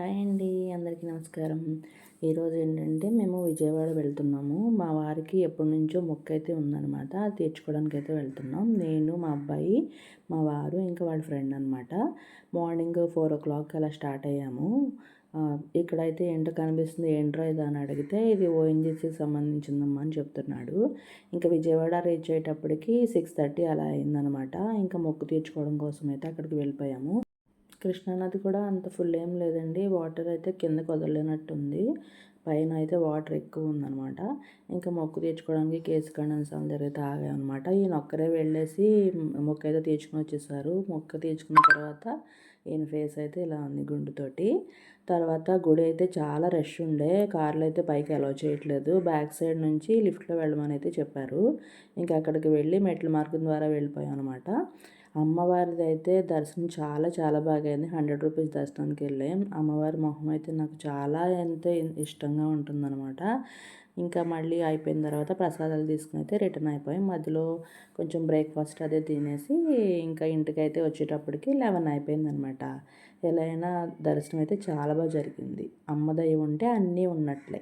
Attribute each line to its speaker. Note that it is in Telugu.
Speaker 1: హాయ్ అండి అందరికీ నమస్కారం. ఈరోజు ఏంటంటే మేము విజయవాడ వెళ్తున్నాము. మా వారికి ఎప్పటి నుంచో మొక్క అయితే ఉందన్నమాట. అది తీర్చుకోవడానికి అయితే వెళ్తున్నాం. నేను మా అబ్బాయి మా వారు ఇంకా వాళ్ళ ఫ్రెండ్ అనమాట మార్నింగ్ ఫోర్ ఓ క్లాక్ అలా స్టార్ట్ అయ్యాము. ఇక్కడైతే ఏంటో కనిపిస్తుంది. ఏంట్రో ఇది అని అడిగితే ఇది ఓఎన్జీసీకి సంబంధించిందమ్మా అని చెప్తున్నాడు. ఇంకా విజయవాడ రీచ్ అయ్యేటప్పటికి సిక్స్ థర్టీ అలా అయిందనమాట ఇంకా మొక్కు తీర్చుకోవడం కోసం అయితే అక్కడికి వెళ్ళిపోయాము. కృష్ణానది కూడా అంత ఫుల్ ఏం లేదండి. వాటర్ అయితే కిందకు వదలనట్టుంది. పైన అయితే వాటర్ ఎక్కువ ఉందనమాట ఇంకా మొక్కు తీర్చుకోవడానికి కేసు కండన్సాల జరిగితే తాగామన్నమాట ఈయన ఒక్కరే వెళ్ళేసి మొక్క అయితే తీర్చుకొని వచ్చేసారు. మొక్క తీర్చుకున్న తర్వాత ఈయన ఫేస్ అయితే ఇలా ఉంది గుండుతోటి. తర్వాత గుడి అయితే చాలా రష్ ఉండే. కార్లు అయితే పైకి అలౌ చేయట్లేదు. బ్యాక్ సైడ్ నుంచి లిఫ్ట్లో వెళ్ళమని అయితే చెప్పారు. ఇంకా అక్కడికి వెళ్ళి మెట్ల మార్గం ద్వారా వెళ్ళిపోయాం అనమాట అమ్మవారిది అయితే దర్శనం చాలా చాలా బాగా అయింది. హండ్రెడ్ రూపీస్ దర్శనానికి వెళ్ళాం. అమ్మవారి మొహం అయితే నాకు చాలా ఎంతో విధంగా ఉంటుందన్నమాట. ఇంకా మళ్ళీ అయిపోయిన తర్వాత ప్రసాదాలు తీసుకుని అయితే రిటర్న్ అయిపోయి. మధ్యలో కొంచెం బ్రేక్ఫాస్ట్ అదే తినేసి ఇంకా ఇంటికి అయితే వచ్చేటప్పటికి లెవెన్ అయిపోయిందనమాట ఎలా అయినా దర్శనం అయితే చాలా బాగా జరిగింది. అమ్మ దయ ఉంటే అన్నీ ఉన్నట్లే.